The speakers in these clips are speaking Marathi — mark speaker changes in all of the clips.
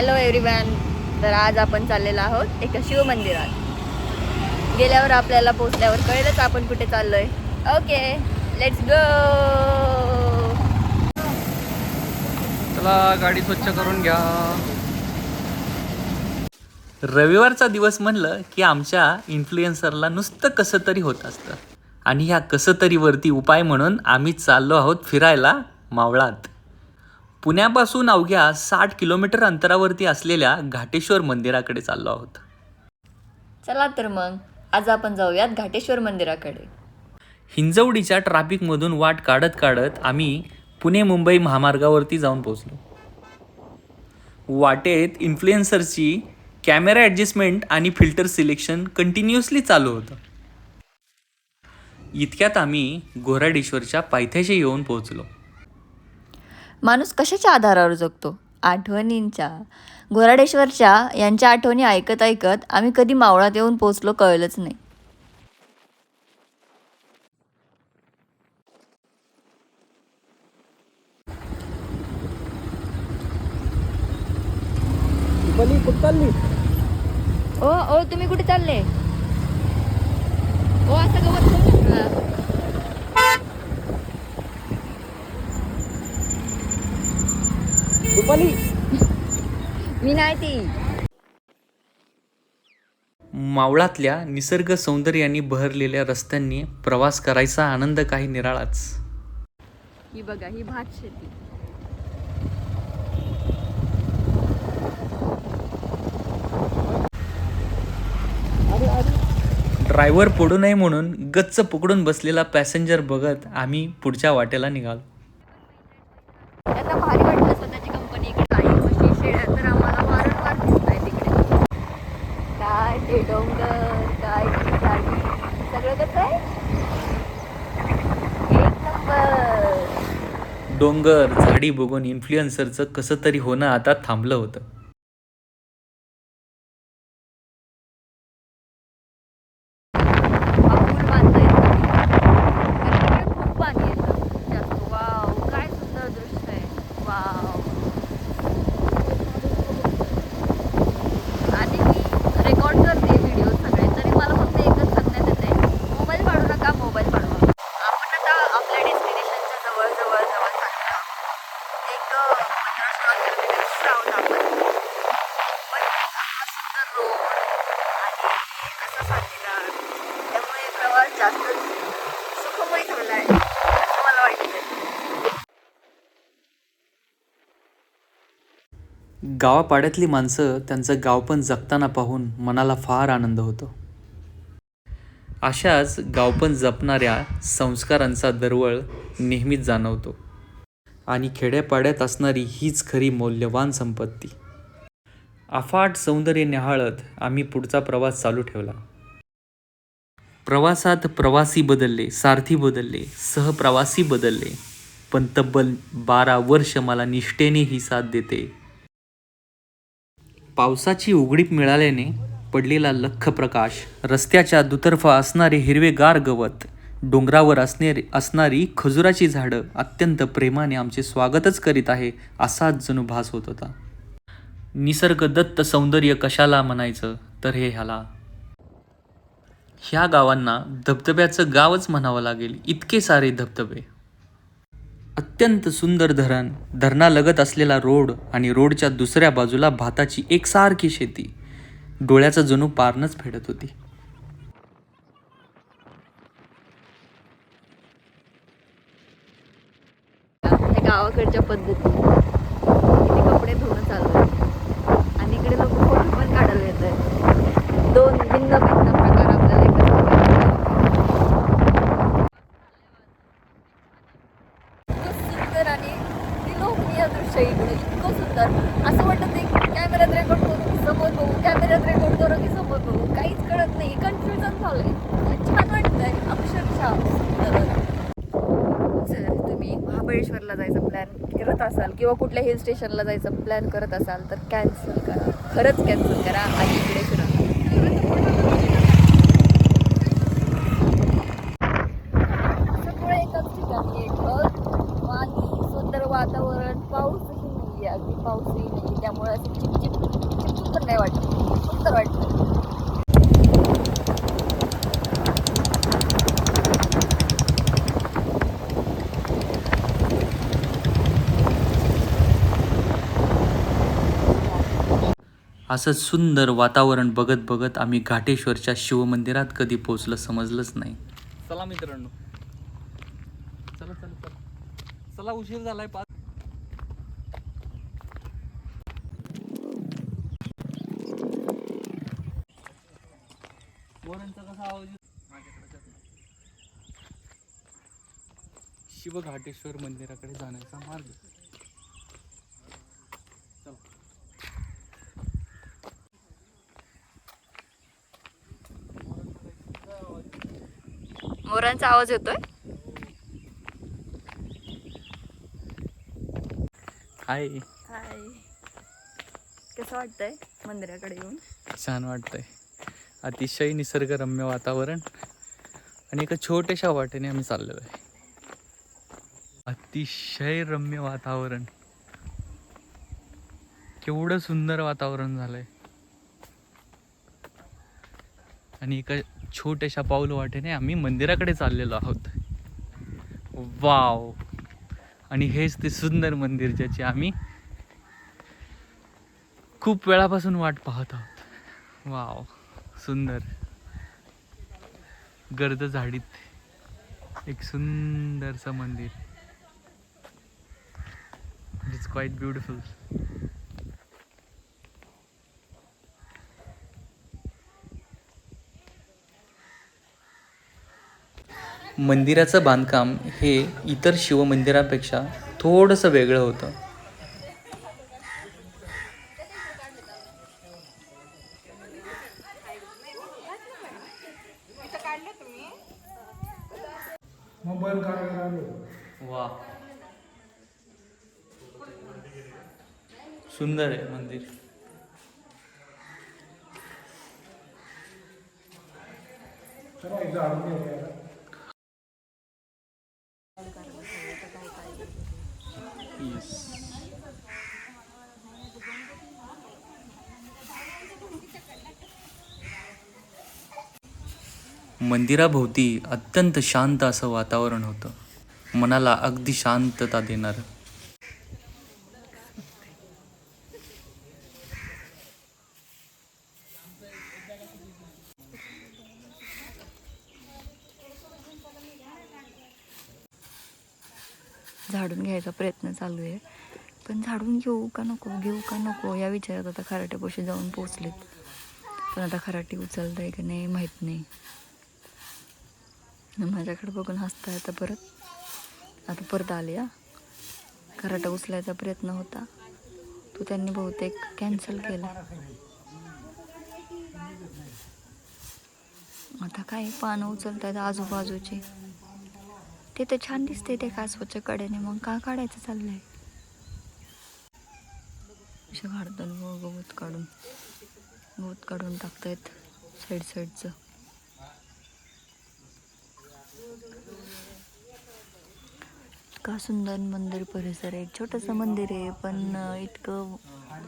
Speaker 1: हॅलो एव्हरीवन तर आज आपण चाललेलो आहोत एका शिवमंदिरात. गेल्यावर आपल्याला पोचल्यावर कळेलच आपण कुठे चाललोय. ओके लेट्स गो
Speaker 2: चला गाडी स्वच्छ करून घ्या. रविवारचा दिवस म्हणलं की आमच्या इन्फ्लुएन्सरला नुसतं कसं तरी होत असतं. आणि ह्या कसं तरीवरती उपाय म्हणून आम्ही चाललो आहोत फिरायला मावळात. पुण्यापासून अवघ्या साठ किलोमीटर अंतरावरती असलेल्या घाटेश्वर मंदिराकडे चाललो आहोत.
Speaker 1: चला तर मग आज आपण जाऊयात घाटेश्वर मंदिराकडे.
Speaker 2: हिंजवडीच्या ट्रॅफिकमधून वाट काढत काढत आम्ही पुणे मुंबई महामार्गावरती जाऊन पोहोचलो. वाटेत इन्फ्लुएन्सरची कॅमेरा ॲडजस्टमेंट आणि फिल्टर सिलेक्शन कंटिन्युअसली चालू होतं. इतक्यात आम्ही गोराडेश्वरच्या पायथ्याशी येऊन पोहोचलो.
Speaker 1: माणूस कशाच्या आधारावर जगतो? आठवणींच्या. गोराडेश्वरच्या यांच्या आठवणी ऐकत ऐकत आम्ही कधी मावळात येऊन पोचलो कळलंच नाही. ओ ओ तुम्ही कुठे चालले? ओ असं गवत खाऊ नका. मी नाही ती.
Speaker 2: मावळातल्या निसर्ग सौंदर्याने बहरलेल्या रस्त्यांनी प्रवास करायचा आनंद काही निराळाच.
Speaker 1: ही बघा ही भात शेती.
Speaker 2: ड्रायव्हर पडू नये म्हणून गच्च पकडून बसलेला पॅसेंजर बघत आम्ही पुढच्या वाटेला निघालो
Speaker 1: त्यांना भारी वाटलं स्वतःची कंपनी इकडे काही म्हशी शेळ्या तर आम्हाला वारंवार दिसत आहे तिकडे काय ते डोंगर काय ती झाडी सगळं कसं आहे एक नंबर
Speaker 2: डोंगर झाडी बघून इन्फ्लुएन्सरचं कसं तरी होणं आता थांबलं होतं
Speaker 1: हा पूल बांधता येतो कारण तिकडे खूप पाणी येतं जास्त वाव काय सुंदर दृश्य आहे वाव आणि मी रेकॉर्ड करते व्हिडिओ सगळे तरी मला फक्त एकच सांगण्यात येते मोबाईल काढू नका मोबाईल काढवा आपण आता आपल्या डेस्टिनेशनच्या जवळ जवळ जवळ चाललो आहोत. एक पंधरा सोळा किलोमीटर राहून आपण पण हा सुंदर रोड आणि असा साथीदार त्यामुळे प्रवास जास्तच सुखमय झाला आहे असं मला वाटतं
Speaker 2: गावापाड्यातली माणसं त्यांचं गाव पण जगताना पाहून मनाला फार आनंद होतो. अशाच गावपण जपणाऱ्या संस्कारांचा दरवळ नेहमीच जाणवतो. आणि खेड्यापाड्यात असणारी हीच खरी मौल्यवान संपत्ती. अफाट सौंदर्य न्याहाळत आम्ही पुढचा प्रवास चालू ठेवला. प्रवासात प्रवासी बदलले सारथी बदलले सहप्रवासी बदलले पण तब्बल बारा वर्ष मला निष्ठेने ही साथ देते. पावसाची उघडीप मिळाल्याने पडलेला लख प्रकाश रस्त्याच्या दुतर्फा असणारे हिरवेगार गवत डोंगरावर असणारी असणारी खजुराची झाडं अत्यंत प्रेमाने आमचे स्वागतच करीत आहे असाच जणू भास होत होता. निसर्ग दत्त सौंदर्य कशाला म्हणायचं? तर हे ह्याला. ह्या गावांना धबधब्याचं गावच म्हणावं लागेल इतके सारे धबधबे. अत्यंत सुंदर धरण धरणालगत असलेला रोड आणि रोडच्या दुसऱ्या बाजूला भाताची एकसारखी शेती. डोळ्याचं जणू पारणच फेडत होती.
Speaker 1: गावाकडच्या पद्धती. कपडे धुणं चालू आहे आणि इकडे लोक फोटो पण काढायला येत आहेत दोन भिन्न भिन्न प्रकार आपल्याला एकत्र इतकं सुंदर आणि विलोभनीय दृश्य इकडे इतकं सुंदर असं वाटत नाही कॅमेऱ्यात रेकॉर्ड करू की समोर बघू कॅमेऱ्यात रेकॉर्ड करू की समोर बघू काहीच कळत नाही कन्फ्युजन झालंय छान वाटतंय अक्षरशः सुंदर जर तुम्ही महाबळेश्वरला जायचा प्लॅन करत असाल किंवा कुठल्या हिल स्टेशनला जायचा प्लॅन करत असाल तर कॅन्सल करा. खरंच कॅन्सल करा. आणि इकडे फिरा सगळं एकाच ठिकाणी आहे ढग पाणी सुंदर वातावरण पाऊसही नाही नाही अगदी पाऊसही नाही त्यामुळे असं चिपचिप चिपचिप पण नाही वाटत सुंदर वाटतं
Speaker 2: असं सुंदर वातावरण बघत बघत आम्ही घाटेश्वरच्या शिवमंदिरात कधी पोहोचलं समजलंच नाही. चला मित्रांनो. चला चला चला. चला उशीर झालाय पाच शिव कसा शिवघाटेश्वर मंदिराकडे जाण्याचा मार्ग चला
Speaker 1: मोरांचा आवाज येतोय?
Speaker 2: हाय.
Speaker 1: हाय. कसं वाटतंय मंदिराकडे येऊन?
Speaker 2: छान वाटतंय. अतिशय निसर्गरम्य वातावरण आणि एका छोट्याशा वाटेने आम्ही चाललेलो आहे. अतिशय रम्य वातावरण. केवढं सुंदर वातावरण झालंय. आणि एका छोट्याशा पाऊल वाटेने आम्ही मंदिराकडे चाललेलो आहोत. वाव. आणि हेच ते सुंदर मंदिर ज्याची आम्ही खूप वेळापासून वाट पाहत आहोत. वाव. सुंदर. गर्द झाडीत एक सुंदरचं मंदिर. इट्स क्वाईट ब्युटिफुल मंदिराचं बांधकाम हे इतर शिवमंदिरापेक्षा थोडंसं वेगळं होतं. वा. सुंदर आहे मंदिर.
Speaker 3: चला
Speaker 2: मंदिराभोवती अत्यंत शांत असं वातावरण होतं. मनाला अगदी शांतता देणारं.
Speaker 1: झाडून घ्यायचा प्रयत्न चालू आहे. पण झाडून घेऊ का नको? घेऊ का नको? या विचारात आता खराट्यापाशी जाऊन पोचलेत. पण आता खराटी उचलता आहे का नाही माहीत नाही. माझ्याकडे बघून हसता येतं परत. आता परत आले या कराटा उचलायचा प्रयत्न होता. तो त्यांनी बहुतेक कॅन्सल केला. आता काय पानं उचलतायत आजूबाजूची. ते तर छान दिसते ते कासवाच्या कडेने. मग का काढायचं चाललंय? असे काढतात गवत काढून गवत काढून टाकतायत साईड साईडचं इतका सुंदर मंदिर परिसर आहे. छोटंसं मंदिर आहे पण इतकं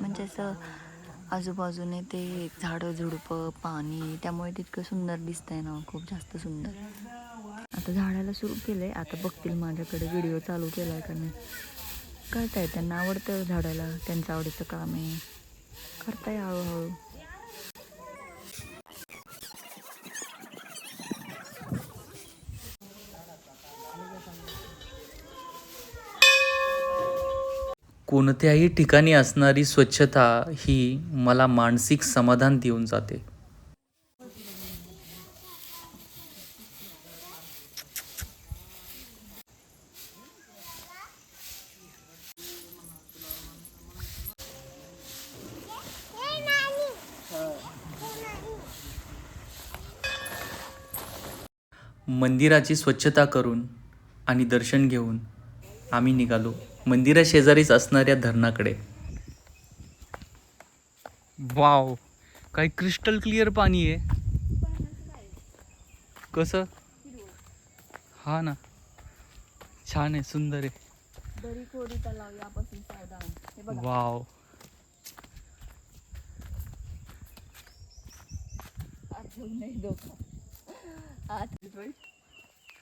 Speaker 1: म्हणजे असं आजूबाजूने ते झाडं झुडपं पाणी त्यामुळे तितकं सुंदर दिसतंय ना खूप जास्त सुंदर. आता झाडाला सुरू केलंय. आता बघतील माझ्याकडे व्हिडिओ चालू केलाय का नाही. करताय त्यांना आवडतं झाडाला त्यांचं आवडीचं काम आहे. करताय हळूहळू.
Speaker 2: कोणत्याही ठिकाणी असणारी स्वच्छता ही मला मानसिक समाधान देऊन जाते. मंदिराची स्वच्छता करून आणि दर्शन घेऊन आम्ही निघालो. मंदिरा शेजारीच असणाऱ्या धरणाकडे. वाव. काही क्रिस्टल क्लिअर पाणी आहे. कसं? हा ना. छान आहे सुंदर आहे.
Speaker 1: हे
Speaker 2: वाव.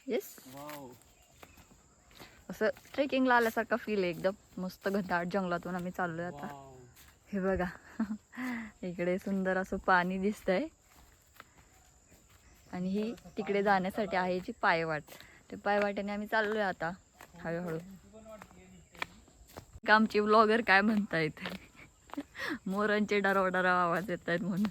Speaker 1: येस असं ट्रेकिंगला आल्यासारखा फील आहे. एकदम मस्त घनदाट जंगलातून आम्ही चाललोय आता. हे बघा. इकडे सुंदर असं पाणी दिसतंय. आणि ही तिकडे जाण्यासाठी आहे जी पायवाट. ते पायवाटेने आम्ही चाललोय आता. हळूहळू. का आमचे ब्लॉगर काय म्हणतायत? मोरांचे डराव डराव आवाज येत आहेत म्हणून.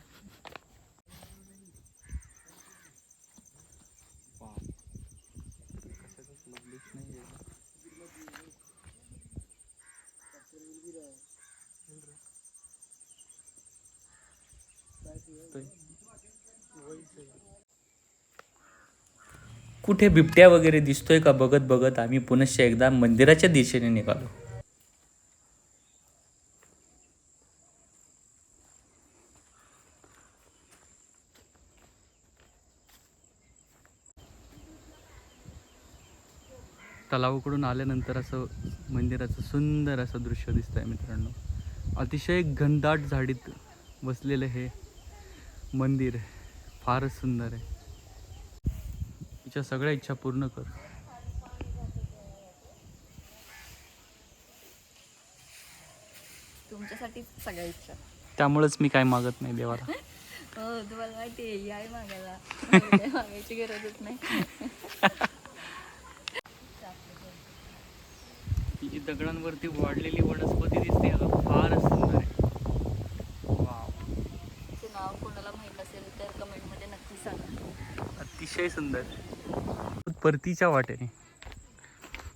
Speaker 2: कुठे बिबट्या वगैरे दिसतोय का बघत बघत आम्ही पुनश्च एकदा मंदिराच्या दिशेने निघालो. तलावाकडून आल्यानंतर असं मंदिराचं सुंदर असं दृश्य दिसत आहे मित्रांनो. अतिशय घनदाट झाडीत बसलेलं हे मंदिर फारच सुंदर आहे. तिच्या सगळ्या इच्छा पूर्ण कर.
Speaker 1: तुमच्यासाठी सगळ्या इच्छा.
Speaker 2: त्यामुळेच मी काय मागत नाही देवाला.
Speaker 1: हो तुम्हाला माहिती आहे याय मागायला. मला मागायची गरजच नाही.
Speaker 2: ही दगडांवरती वाढलेली वनस्पती दिसते अगं फारच सुंदर आहे वाव
Speaker 1: ते नाव कोणाला माहीत असेल तर कमेंटमध्ये नक्की सांगा
Speaker 2: अतिशय सुंदर. परतीच्या वाटेने.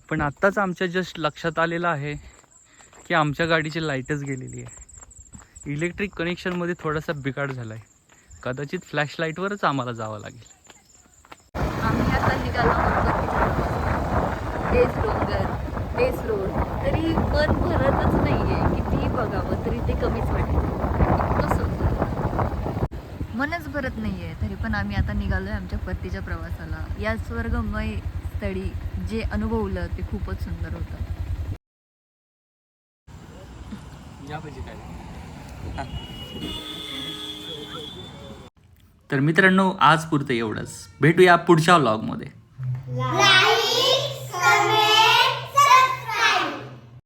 Speaker 2: पण आत्ताच आमच्या जस्ट लक्षात आलेलं आहे की आमच्या गाडीची लाईटच गेलेली आहे. इलेक्ट्रिक कनेक्शनमध्ये थोडासा बिघाड झाला आहे कदाचित फ्लॅश लाईटवरच आम्हाला जावं लागेल.
Speaker 1: आम्ही आता निघालो रोड तरी मन भरतच नाहीये. किती बघावं तरी ते कमीच वाटेल. मनच भरत नाहीये. तरी पण आम्ही आता निघालोय आमच्या परतीच्या प्रवासाला. या स्वर्गमय स्थळी जे अनुभवलं ते खूपच सुंदर होतं.
Speaker 2: तर मित्रांनो आज पुरतं एवढंच. भेटूया पुढच्या व्लॉगमध्ये
Speaker 4: लाईक